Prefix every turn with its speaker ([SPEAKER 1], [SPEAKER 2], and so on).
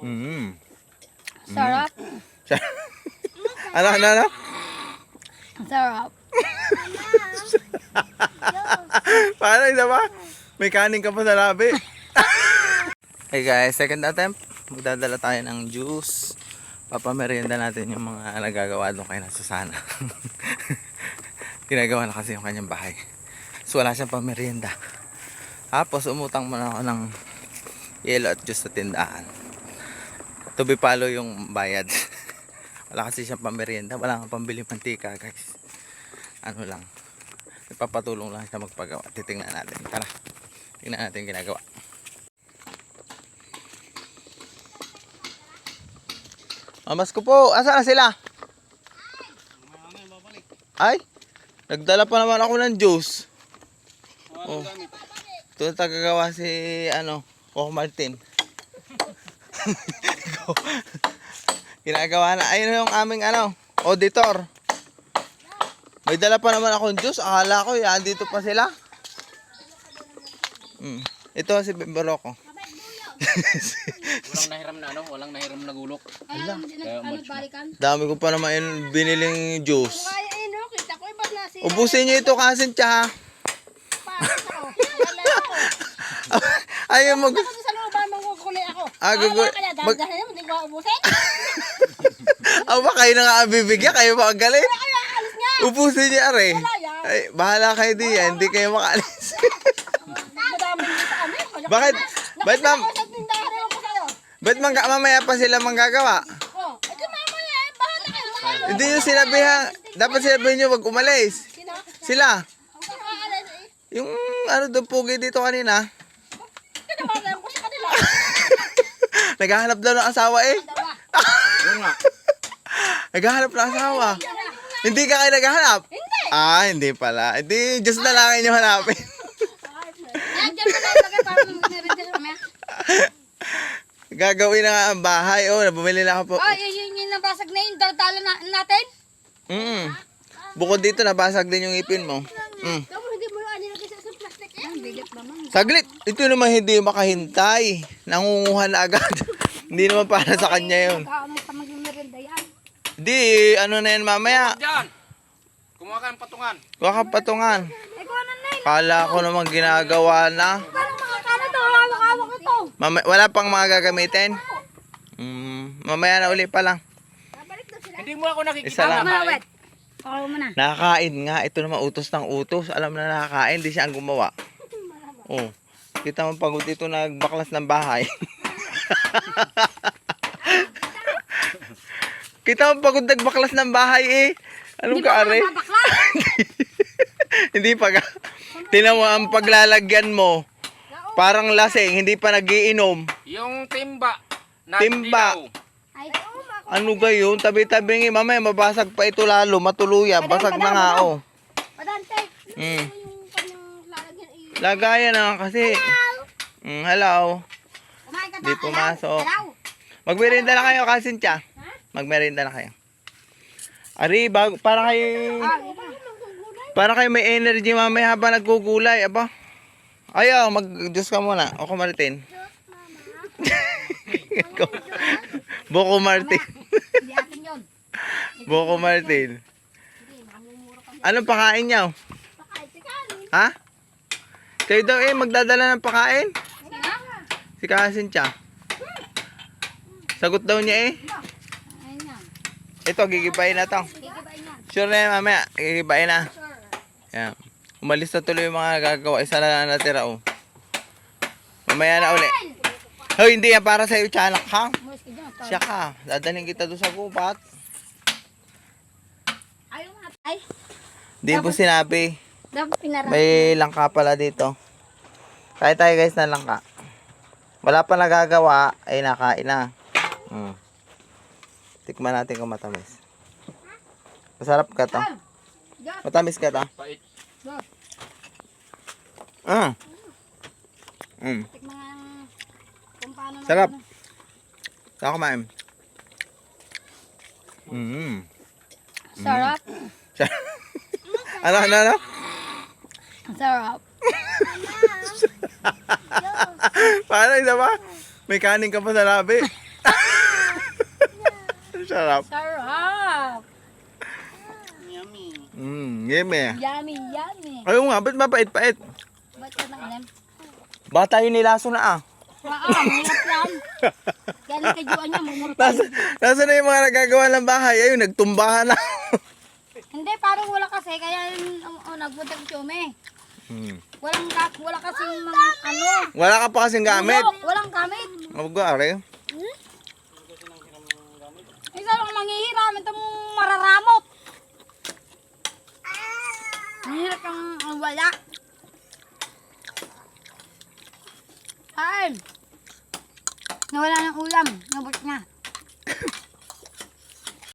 [SPEAKER 1] Mm.
[SPEAKER 2] Sarap.
[SPEAKER 1] Ano, ano, ano?
[SPEAKER 2] Sarap.
[SPEAKER 1] Paano isa ba? May kanin ka pa sa labi. hey guys, second attempt. Magdadala tayo ng juice. Papamerienda natin yung mga nagagawa doon kay Nasusana. Ginagawa na kasi yung kanyang bahay. So wala siyang pamerienda. Tapos umutang muna ako ng yellow at juice sa tindahan. To be follow yung bayad. wala kasi siyang pamerienda. Wala kang pambili mantika guys. Ano lang. Ipapatulong lang siya magpagawa. Titingnan natin. Tara. Tingnan natin ginagawa. Mamas ko po. Asa na sila? Ay? Nagdala pa naman ako ng juice. Oh. Ito tagagawa si ano, Coco Martin. Ginagawa na. Ayun yung aming ano, auditor. May dala pa naman akong juice. Akala ko, yan, dito pa sila. Mm. Ito si Bimbaroko.
[SPEAKER 3] Walang nahiram na ano, walang nahiram na gulok.
[SPEAKER 2] Na ano, balikan.
[SPEAKER 1] Dami ko pa naman yung biniling juice.
[SPEAKER 2] Kaya eh, no, kita ko iba na si
[SPEAKER 1] Ubusin nyo ito kasin tsa.
[SPEAKER 2] Paris ako. Wala ako.
[SPEAKER 1] Ayaw mag...
[SPEAKER 2] Ako sa looban, mangkukulay ako.
[SPEAKER 1] Ah, gugu-
[SPEAKER 2] Kaya
[SPEAKER 1] mag-
[SPEAKER 2] ko ubusin.
[SPEAKER 1] Awa, kayo na nga ang bibigyan. Kayo makagalit.
[SPEAKER 2] Kaya alis niya.
[SPEAKER 1] Ubusin niya, are.
[SPEAKER 2] Wala yan.
[SPEAKER 1] Ay, bahala kayo diyan. Hindi kayo makaalis.
[SPEAKER 2] Madami kami. Kaya-
[SPEAKER 1] Bakit? Bakit ma'am?
[SPEAKER 2] Nakita ko sa tindahan ewan ko sa'yo.
[SPEAKER 1] Ba't mangga mamaya pa sila manggagawa?
[SPEAKER 2] Oh, ito mamaya eh. Bahala kayo. Saka-
[SPEAKER 1] Hindi nyo sinabihan. Dapat sinabihin nyo wag umalis.
[SPEAKER 2] Sino?
[SPEAKER 1] Sila.
[SPEAKER 2] Ang kakaalis eh.
[SPEAKER 1] Yung ano doon pugi dito kanina. Naghahanap daw ng asawa eh.
[SPEAKER 3] Yun.
[SPEAKER 1] Naghahanap ng asawa. Hindi ka kayo naghahanap?
[SPEAKER 2] Hindi.
[SPEAKER 1] Ah, hindi pala. Hindi, Diyos na lang inyo hanapin. Gagawin na nga ang bahay. Oh, bumili na ako po.
[SPEAKER 2] Oh, yun yun yung nabasag na yun. Dala na, natin.
[SPEAKER 1] Mm. Bukod dito, nabasag din yung ipin mo. Mm.
[SPEAKER 2] Kamu hindi mo nilagay sa isang plastic eh.
[SPEAKER 1] Saglit, ito naman hindi makahintay. Nangunguha na agad. hindi naman para sa kanya yun.
[SPEAKER 2] Yan.
[SPEAKER 1] Hindi, ano na yan mamaya.
[SPEAKER 3] Diyan! Kumuha ka ng patungan.
[SPEAKER 1] Huwag kang patungan.
[SPEAKER 2] Eh, na.
[SPEAKER 1] Kala ko naman ginagawa na.
[SPEAKER 2] To. Hawak-hawak.
[SPEAKER 1] Mama, wala pang mga gagamitin? Mm, mamaya na uli pa lang.
[SPEAKER 2] Babalik na sila.
[SPEAKER 3] Hindi mo ako nakikita.
[SPEAKER 1] Isa lang.
[SPEAKER 2] Mawet. Pakaw mo na.
[SPEAKER 1] Nakakain nga. Ito naman utos ng utos. Alam na nakakain. Di siya ang gumawa. Oh. Kita mo pagod ito nagbaklas ng bahay. Kita mo pagod nagbaklas ng bahay eh. Anong kaare?
[SPEAKER 2] Babakla.
[SPEAKER 1] hindi pa ka. Tinan mo ang paglalagyan mo. Parang lasing, hindi pa nagiinom.
[SPEAKER 3] Yung timba. Na
[SPEAKER 1] Timba. Ano gayon? Tabi-tabi nga. Mamaya mabasag pa ito lalo. Matuluyan. Basag na nga oh.
[SPEAKER 2] Padante.
[SPEAKER 1] Mm. Lagayan na nga kasi. Mm, hello.
[SPEAKER 2] Kumain ka
[SPEAKER 1] Di pumasok.
[SPEAKER 2] Hello.
[SPEAKER 1] Magmerienda na kayo, Kasincha. Magmerienda na kayo. Ari, bag, para kayo, para kayo may energy mamaya habang nagugulay, aba. Ayaw, mag-juice ka muna. Ako Martin. Boko Martin.
[SPEAKER 2] Hindi.
[SPEAKER 1] Boko Martin. Anong pakain niyo? Ha? Kayo daw eh, magdadala ng pakain? Si Kasincha. Sagot daw niya eh. Ito, gigibayin na to. Sure na yan, mamaya. Gigibayin na. Yan. Umalis na tuloy yung mga gagawa. Isa na lang natira, oh. Mamaya na uli. Hoy, hindi yan para sa'yo, tiyanak, ha? Siya ka. Dadaling kita doon sa gubat.
[SPEAKER 2] Ayaw nga. Ay,
[SPEAKER 1] Di po sinabi.
[SPEAKER 2] dapat.
[SPEAKER 1] May langka pala dito. Kaya tayo guys ng langka. Wala pa nagagawa, ay nakain na. Mm. Tikman natin kung matamis. Masarap ka to. Matamis ka to. Ah. Mm.
[SPEAKER 2] Na.
[SPEAKER 1] Sarap. Saka kumain. Mm.
[SPEAKER 2] Sarap.
[SPEAKER 1] ano, ano, ano?
[SPEAKER 2] Sarap.
[SPEAKER 1] Paano isa ba? May kanin ka pa sa labi. Sarap.
[SPEAKER 2] Sarap.
[SPEAKER 1] Mm, yeme.
[SPEAKER 2] Yummy, yummy.
[SPEAKER 1] Ayaw nga, ba't mapait-pait?
[SPEAKER 2] Ba't ka?
[SPEAKER 1] Bata yun nilaso na ah.
[SPEAKER 2] Oo, mahirap yan. Kaya niya, mumurta.
[SPEAKER 1] Nasa, nasa na yung mga nagagawa ng bahay? Ayun, nagtumbahan na.
[SPEAKER 2] Hindi, parang wala kasi. Kaya um, oh, nagpunta ko Chome.
[SPEAKER 1] hmm.
[SPEAKER 2] Walang wala kasing mga ano.
[SPEAKER 1] Wala ka pa kasing gamit.
[SPEAKER 2] Bulok, walang gamit.
[SPEAKER 1] Mabugari.
[SPEAKER 2] Isa lang manghihiram. Ito mararamot. Mahirap kang ang wala. Ay. Nawala ng ulam. Nabot na.